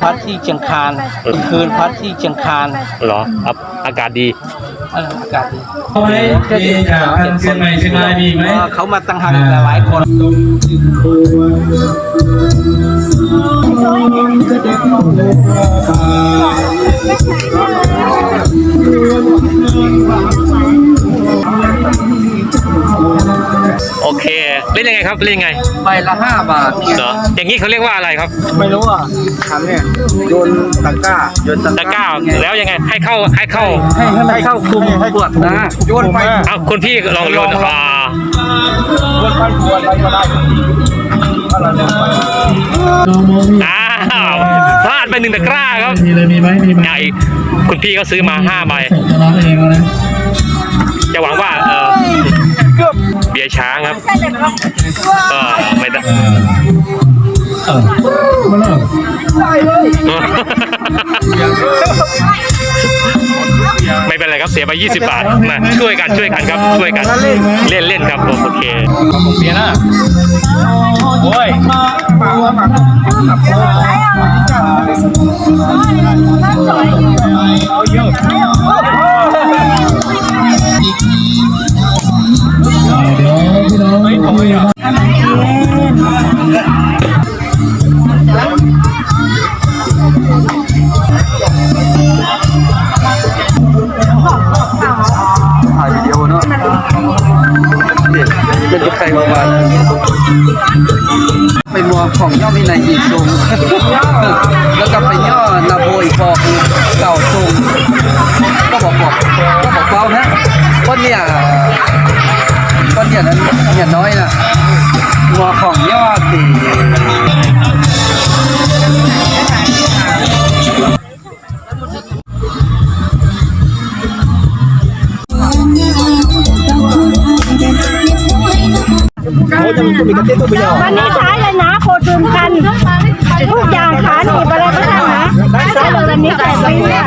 พัดที่เชียงคานคืนพัดที่เชียงคานเหรอครับอากาศดีเอออากาศดีเอาไหมมีจากทางเชียงใหม่เชียงรายมีไหมเออเขามาตั้งหักหลายๆคน ล่นยังไงครับเล่นยังไงใบละห้าบาทเหรออย่างนี้เขาเรียกว่าอะไรครับไม่รู้อะทำเนี่ยโยนตะกร้าโยนตะกร้าแล้วยังไงให้เข้าให้เข้าให้ให้มันเข้าคุมขวดนะโยนไปเอาคุณพี่ลองโยนอ่าโยนไปขวดไปก็ได้อะไรเนี่ยอ้าวพลาดไปหนึ่งตะกร้าครับมีเลยมีไหมมีไหมใหญ่คุณพี่เขาซื้อมาห้าใบ ยร์ช้างครับ ก็ไม่ได้เออมาแล้วไม่เป็นไรครับเสียไป 20 บาทมาช่วยกันช่วยกันครับช่วยกันเล่นเล่นครับผมโอเคผมเปลี่ยนอะโอ้ยเอาเยอะ ถ่ายวิดีโอเนาะเป็นใครมาบ้างไปมัวของย่อมีในอีกทรงแล้วก็ไปย่อนาโบอีกบอกเก่าทรงก็บอกบอกก็บอกเบานะคนเนี่ยคนเนี่ยนั้นเนี่ยน้อยนะ วันนี้ใช้เลยนะโคตรกัน ทุกอย่างขาหนีบอะไรก็ได้นะใช้เลยวันนี้ใส่ไปเนี่ย